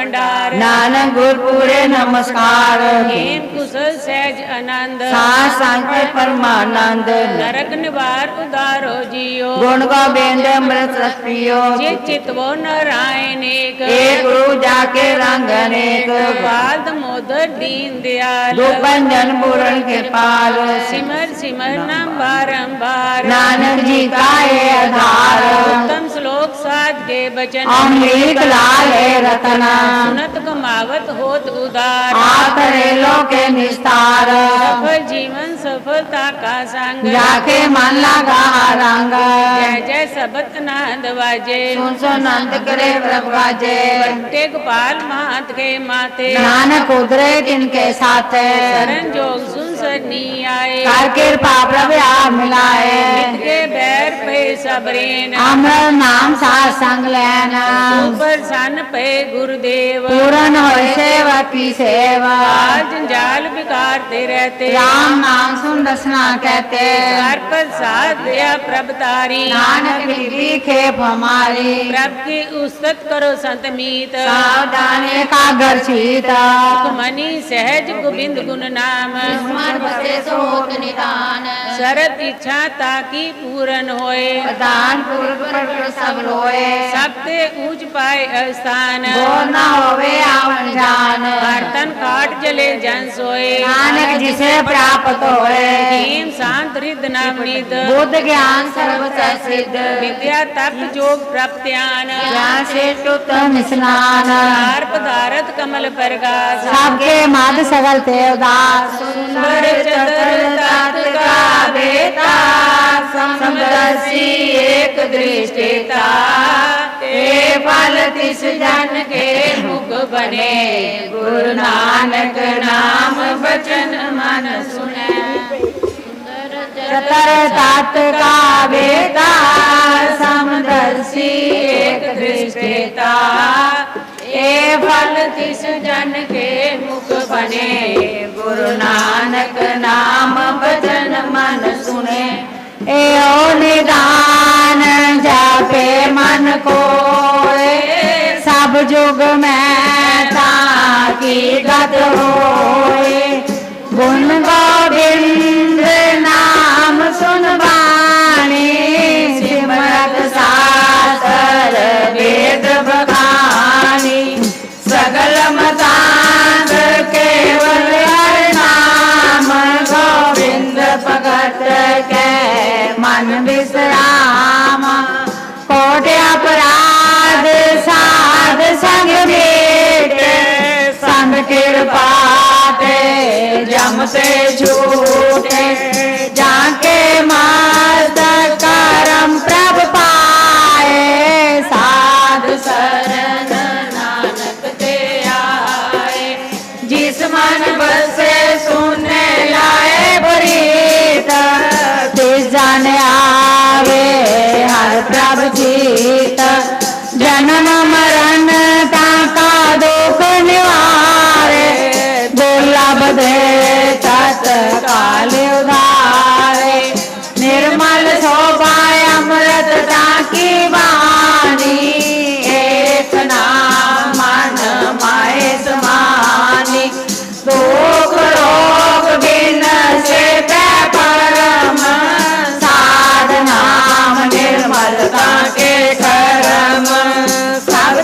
ਭੰਡਾਰ ਨਾਨਕ ਗੁਰ ਪੂਰੇ ਨਮਸਕਾਰ ਹੇਮ ਕੁਸਲ ਸਹਿਜ ਆਨੰਦ ਸਾਧ ਸੰਗਤ ਪਰਮਾਨੰਦ ਨਰਕ ਨਿਵਾਰ ਉਦਾਰੋ ਜੀਓ ਗੁਣ ਗੋਬਿੰਦ ਅੰਮ੍ਰਿਤ ਰਸ ਪੀਓ ਜੇ ਚਿਤਵੋ ਨਾਰਾਇਣ ਏਕ ਏ ਗੁਰੂ ਜਾ ਕੇ ਰੰਗ ਅਨੇਕ ਬਾਦ ਮੋਦਰ ਦੀਨ ਦਿਆਲ ਦੁਪੰਜਨ ਪੂਰਨ ਕਿਰਪਾਲ ਸਿਮਰ ਸਿਮਰ ਨਾਮ ਬਾਰੰਬਾਰ ਨਾਨਕ ਜੀ ਕਾ ਇਹ ਆਧਾਰ बचन अमृत लाले रतन सुनत कमावत होत उदार आतरे लोके निस्तार सफल जीवन सफलता का संग जाके मन लगा रंग जय जय सबत नाद बाजे सुन सुन नंद करे प्रभाजे बट्टे गोपाल मात के माथे नानक उधरे तिनके साथ शरण जोग सुन ਸਰਨੀ ਆਏ। ਕਰ ਕਿਰਪਾ ਪ੍ਰਭ ਆਪ ਮਿਲਾਏ। ਨਿਤ ਕੇ ਬੈਰ ਪਏ ਸਬਰੀਨ ਅਮਰ ਨਾਮ ਸਾਧ ਸੰਗ ਲੈਣ ਉਪਰ ਸਨ ਪਏ ਗੁਰਦੇਵ। ਪੂਰਨ ਹੋਏ ਸੇਵਾ ਕੀ ਸੇਵਾ। ਜੰਜਾਲ ਵਿਕਾਰ ਤੇ ਰਹਤੇ। RAM ਨਾਮ ਸੁਨ ਰਸਨਾ ਕਹਤੇ। ਹਰ ਪ੍ਰਸਾਦ ਦਿਆ ਪ੍ਰਭ ਤਾਰੀ। ਨਾਨਕ ਬਿਲੀ ਖੇਪ ਹਮਾਰੀ ਪ੍ਰਭ ਕੀ ਉਸਤਤ ਕਰੋ ਸੰਤ ਮੀਤ। ਸਾਵਧਾਨੇ ਕਾਗਰ ਚੀਤਾ ਹੁਕਮਨੀ ਸਹਿਜ ਗੋਬਿੰਦ ਗੁਣ ਨਾਮ। ਨਿਧਾਨ ਬਸੇ ਸੋਤ ਨਿਧਾਨ ਸਰਤ ਇੱਛਾ ਤਾਂ ਕੀ ਪੂਰਨ ਹੋਏ? ਪ੍ਰਧਾਨ ਪੁਰਖ ਪ੍ਰਗਟ ਸਭ ਹੋਏ ਸਭ ਤੇ ਊਚ ਪਾਏ ਅਸਥਾਨ। ਬੋ ਨਾ ਹੋਵੇ ਆਵਨ ਜਾਨ। ਬਰਤਨ ਕਾਟ ਜਲੇ ਜਨ ਸੋਏ। ਨਾਨਕ ਜਿਸੇ ਪ੍ਰਾਪਤ ਹੋਏ। ਨੀਮ ਸ਼ਾਂਤ ਰਿਦ ਨਾਮ ਨਿਤ ਬੁੱਧ ਗਿਆਨ ਸਰਬ ਸਿਧ। ਵਿਦਿਆ ਤਪ ਜੋਗ ਪ੍ਰਭ ਧਿਆਨ। ਗਿਆਨ ਸੇ ਤੁਤਮ ਇਸਨਾਨ ਹਰ ਪਦਾਰਥ ਕਮਲ ਪਰਗਾਸ। ਸਭ ਕੇ ਮਦ ਸਗਲ ਤੇ ਉਦਾਸ। ਸੁੰਦਰ दृष्टिता ए फल तिस जन के मुख बने गुरु नानक नाम बचन मन सुने चतर तात का बेटा समदर्शी एक दृष्टिता ए फल तिस जन के मुख बने गुरु ਨਾਨਕ ਨਾਮ ਭਜਨ ਮਨ ਸੁਨੇ। ਏਓ ਨਿਦਾਨ ਜਾਪੇ ਮਨ ਕੋਏ। ਸਭ ਜੁਗ ਮੈਂ जमते झूठे, जाके मस्त करम प्रभ पाए। साध शरण नानक ते आए। जिस मन बसे सुने लाए बरीत तिस जन आवे, हर प्रभ जीत। जन्म मरण, ताका दुख निवारे। दुर्लभ दे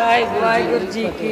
ਵਾਹਿਗੁਰੂ ਜੀ ਕੀ